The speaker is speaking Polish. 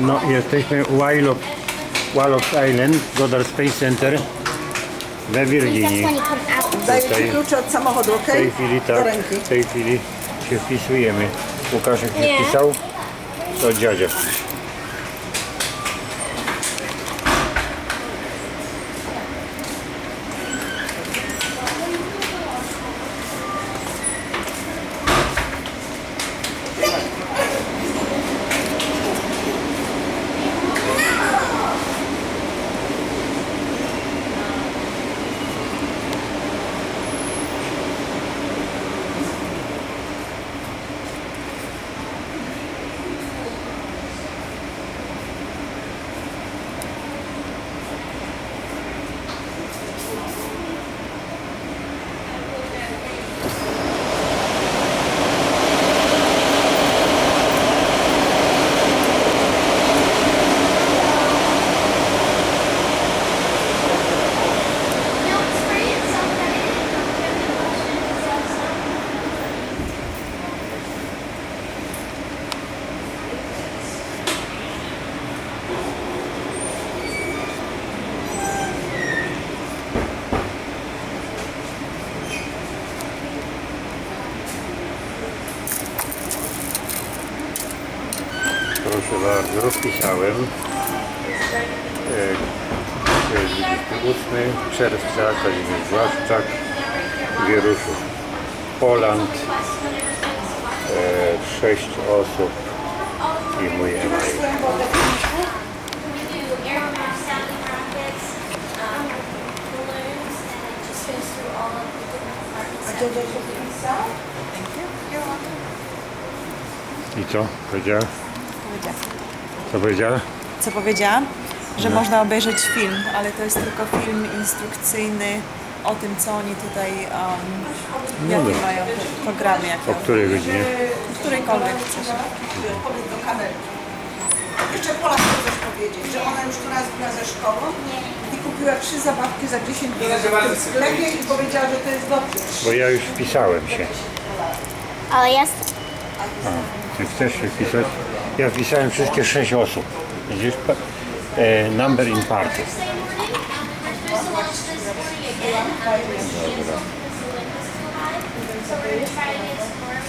No, jesteśmy u Wildlife Wallops Island, Goddard Space Center we Virginii. Daję Tutaj- Ci klucze od samochodu, W ok? tej chwili Do tak, ręki. w tej chwili się wpisujemy. Łukaszek się Nie. wpisał, to dziadzia Proszę bardzo, rozpisałem. E, to jest 28 czerwca, Kazimierz Błaszczak, Wieruszów, Poland, e, 6 osób i mój email. I co? Powiedziała? Co powiedziała? Co powiedziałam? Że można obejrzeć film, ale to jest tylko film instrukcyjny o tym, co oni tutaj, um, jakie dobra. mają programy, jakie O której godzinie? którejkolwiek chcesz. Powiedz do kamery. Jeszcze Pola chce coś powiedzieć, że ona już raz była ze szkołą i kupiła trzy zabawki za 10 dolarów w sklepie i powiedziała, że to jest dobrze. Bo ja już wpisałem się. Oh, yes. Czy chcesz się wpisać? Ja wpisałem wszystkie 6 osób. Widzisz? E, number in party. Thursday